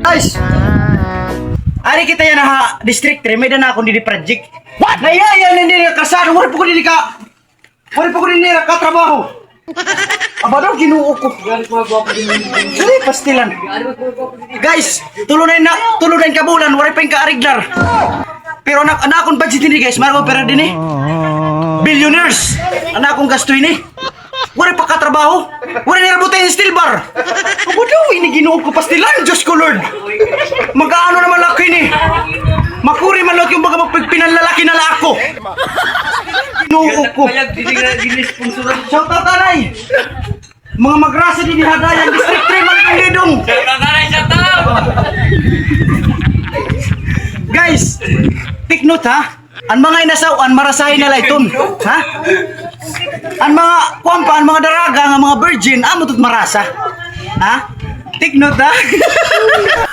Guys! Ari kita yan ha, District 3, may dana akong dili project. What? Naya, yan, hindi na kasano, wala po ko dili ka. Wala po ko dili ka trabaho. Aba daw, ginuo ko. Sorry, pastilan. Guys, tulunan na, tulunan ka bulan, wala pa yung kaariglar. Pero anak, anak akong budget ini guys, marami pera din eh. Billionaires! Anak akong gasto ini. Wala pa katrabaho. Wala steel bar. Aba daw, ini ginuo ko pastilan, Diyos ko Lord. Magkaano naman ako ini? Makuri man lang yung baga magpagpinalalaki na ako. Ginuo ko. Shout out tanay! Mga magrasa din ni Hadayan, District 3, Malibong Lidong! Guys, take note ha. Ang mga inasawan, marasahin na layton. Ha? Ang mga kwampa, ang mga ang mga virgin, amo tot marasa. Ha? Take note ha.